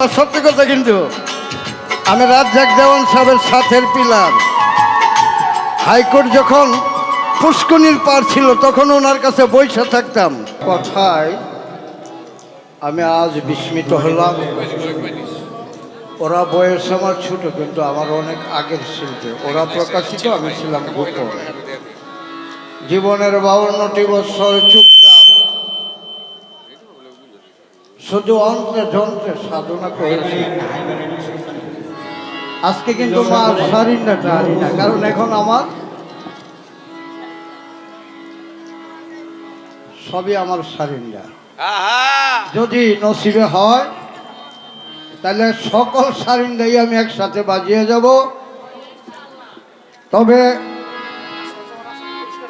সত্যি কথা কিন্তু, আমি রাজ্জাক দেওয়ান সাহেবের সাথের পিলার। হাইকোর্ট যখন পুষ্কনির পার ছিল, তখন ওনার কাছে বৈশা থাকতাম। কথায় আমি আজ বিস্মিত হলাম। ওরা বয়স আমার ছোট, কিন্তু আমার অনেক আগের শিল্পে। ওরা প্রকাশিত, আমি ছিলাম গোপন। জীবনের বাউন্নটি বছর চুপচাপ শুধু অন্ত্রে যন্ত্রে সাধনা করেছি। আজকে কিন্তু মা সারিনা টারি না কারণ এখন আমার সবই আমার সারিন্দা যদি নসিবে হয় তাহলে সকল সারিন্দাই আমি একসাথে বাজিয়ে যাব। তবে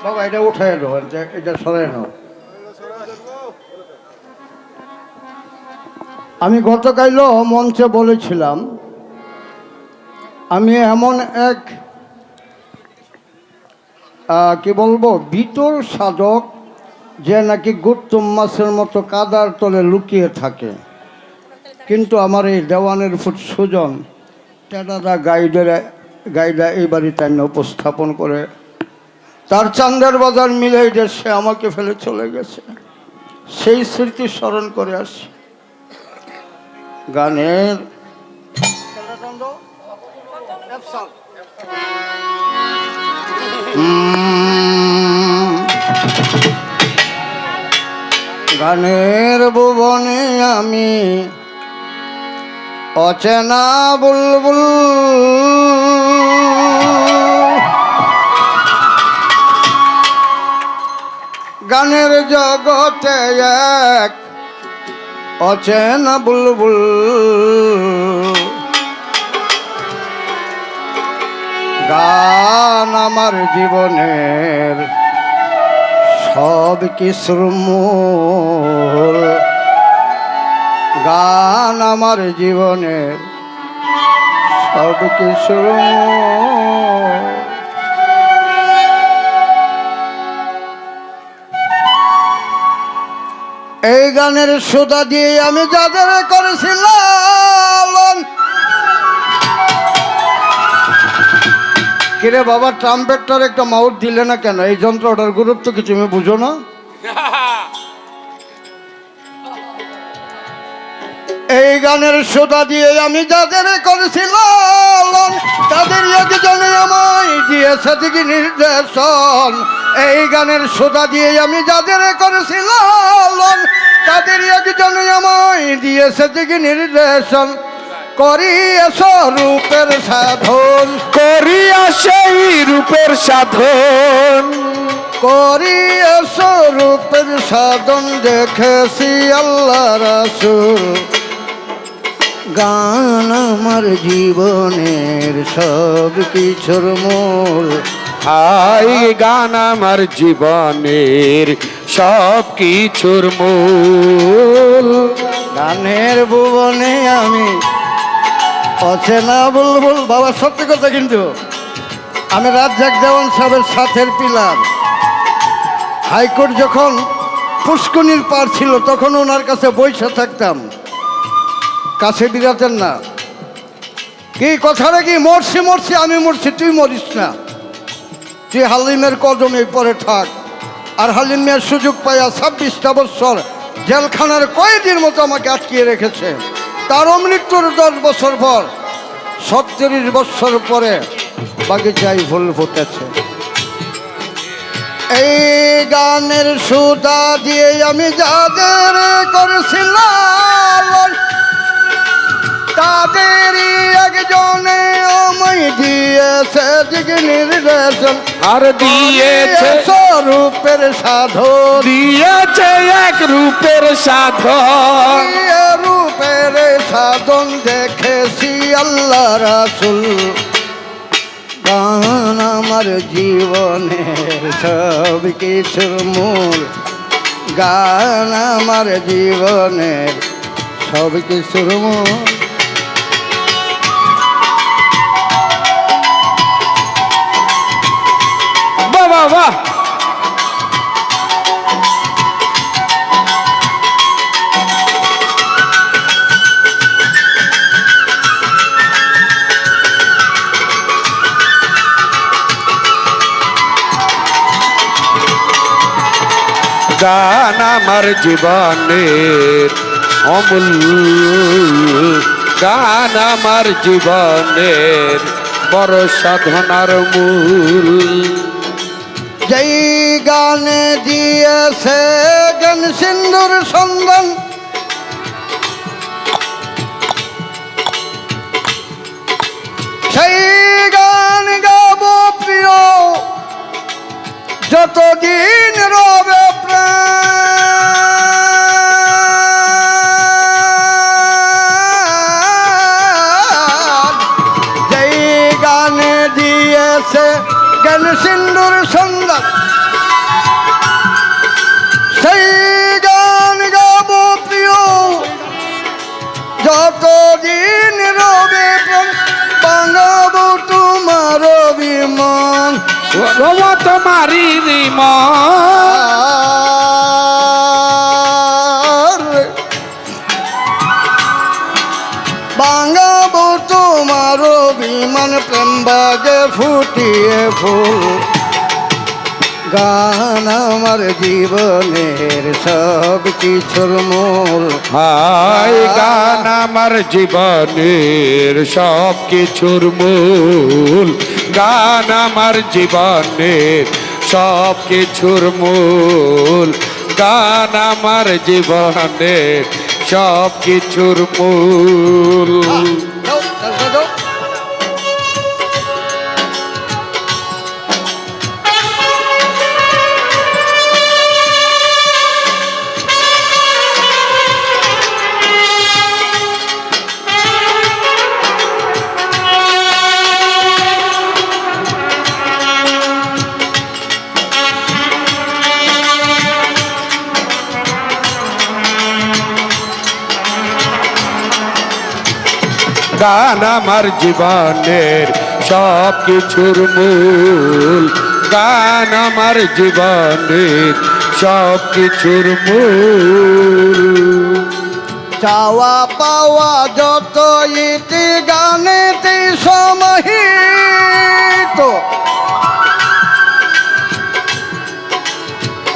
বাবা এটা উঠাই দেবো এটা সরাই নাও। আমি গতকালও মঞ্চে বলেছিলাম, আমি এমন এক কি বলব বিতর সাধক যে নাকি গুপ্তম মাছের মতো কাদার তলে লুকিয়ে থাকে। কিন্তু আমার এই দেওয়ানের ফুট সুজন টেডাদা গাইডের, গাইডা এই বাড়িতে এনে উপস্থাপন করে। তার চান্দের বাজার মিলে সে আমাকে ফেলে চলে গেছে। সেই স্মৃতি স্মরণ করে আসি। গানের গানের ভুবনে আমি অচেনা বুলবুল। গানের জগতে এক অচেনা বুলবুল। গান আমার জীবনের সব কিছুর মূল। গান আমার জীবনের সব কিছুর মূল। গানের সুদা দিয়ে আমি যাদের করেছিলাম। কিরে বাবা ট্রাম্পেটটার একটা মাউট দিলে না কেন? এই যন্ত্রটার গুরুত্ব কিছু তুমি বুঝো না? এই গানের সোদা দিয়ে আমি যাদের করেছিলাম, তাদের একজনে আমায় দিয়েছে দিকে নির্দেশন। এই গানের সোদা দিয়ে আমি যাদের করেছিলাম তাদের একজনে আমায় দিয়েছে দিকে নির্দেশন। করিয়েছ রূপের সাধন। করিয়া সেই রূপের সাধন। করিয়েছ রূপের সাধন দেখেছি আল্লাহ রাসুল। গান আমার জীবনের সব কিছুর মূল। হাই গান আমার জীবনের সব কিছুর মূল। গানের ভুবনে আমি অচেনা বুলবুল। বাবা, সত্যি কথা কিন্তু, আমি রাজ্জাক দেওয়ান সাহেবের সাথের পিলার। হাইকোর্ট যখন পুষ্কনির পার ছিল, তখন ওনার কাছে বৈশা থাকতাম। কাছে বিরাতেন না। কি কথাটা কি? মরছি মরছি, আমি মরছি, তুই মরিস না। তুই হালিমের কদমে পরে থাক। আর হালিম মেয়ের সুযোগ পাইয়া ছাব্বিশটা বছর জেলখানার কয়েদির মতো আমাকে আটকিয়ে রেখেছে। তারও মৃত্যুর দশ বছর পর, সত্তরিশ বছর পরে বাগিচায় ফুল ফুটেছে। এই গানের সুতা দিয়ে আমি যাদের করেছিলাম তাদেরই একজনে আমায় দিয়েছে দিক নির্দেশন আর দিয়েছে। স্বরূপের সাধন। দিয়েছে এক রূপের দিয়ে রূপের সাধন দেখেছি আল্লাহ রাসুল। গান আমার জীবনের সব কিছুর মূল। গান আমার জীবনের সব কিছুর মূল। বাহ গান আমার জীবনের অমূল। গান আমার জীবনের বড় সাধনার মূল। যেই গানে দিয়েছে জ্ঞান সিন্ধুর সন্ধান। সেই গান গাব প্রিয়, যতদিন রবে যেই গানে দিয়েছে জ্ঞান সিন্ধুর সন্ধান রব তোমারি রিমন বাঙাব তোমার বিমান প্রেম বাগে ফুটিয়ে ফুল। গান আমার জীবনের সব কিছুর মূল। হাই গান আমার জীবনের সব কিছুর মূল। গান আমার জীবনের সব কিছুর মূল। গান আমার জীবনের সব কিছুর মূল গান আমার জীবনের সব কিছুর মূল। গান আমার জীবনের সব কিছুর মূল। চাওয়া পাওয়া যত ইতি গানেতে সমাহিত।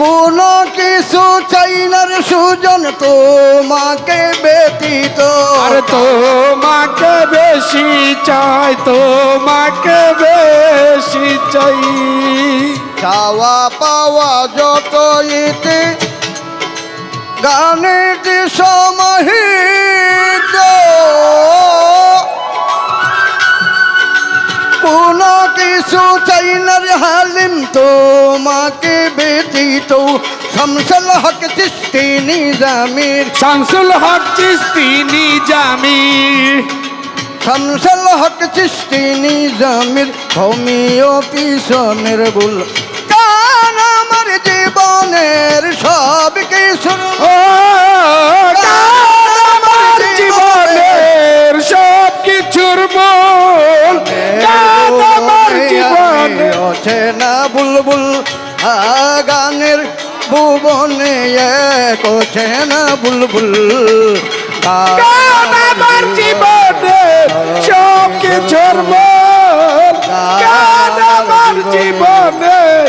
কোনো কিছু চাইনার সুজন তোমাকে ব্যতীত। আর তোমাকে বেশি চাই তোমাকে বেশি চাই। চাওয়া পাওয়া যত ইতি গানেতে সমাহিত। কোনো কিছু চাইনার হালিম তোমাকে ব্যতীত শামসুল হক চিস্তি নিজামির। শামসুল হক চিস্তি নিজামি শামসুল হক চিস্তি নিজামির হোমিও পিছনের বুল কান আমার জীবনের সব কিছু অচেনা বুলবুল? আ গানের ভুবনে এক অচেনা বুলবুল? আমার জীবনের সব কিছুর মূল গান আমার জীবনের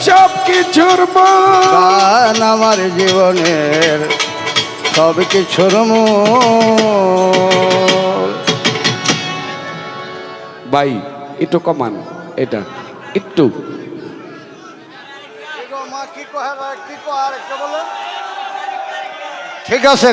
সব কিছুর মূল গান আমার জীবনের সব কিছুর মূল ভাই একটু কমান এটা। একটু। ঠিক আছে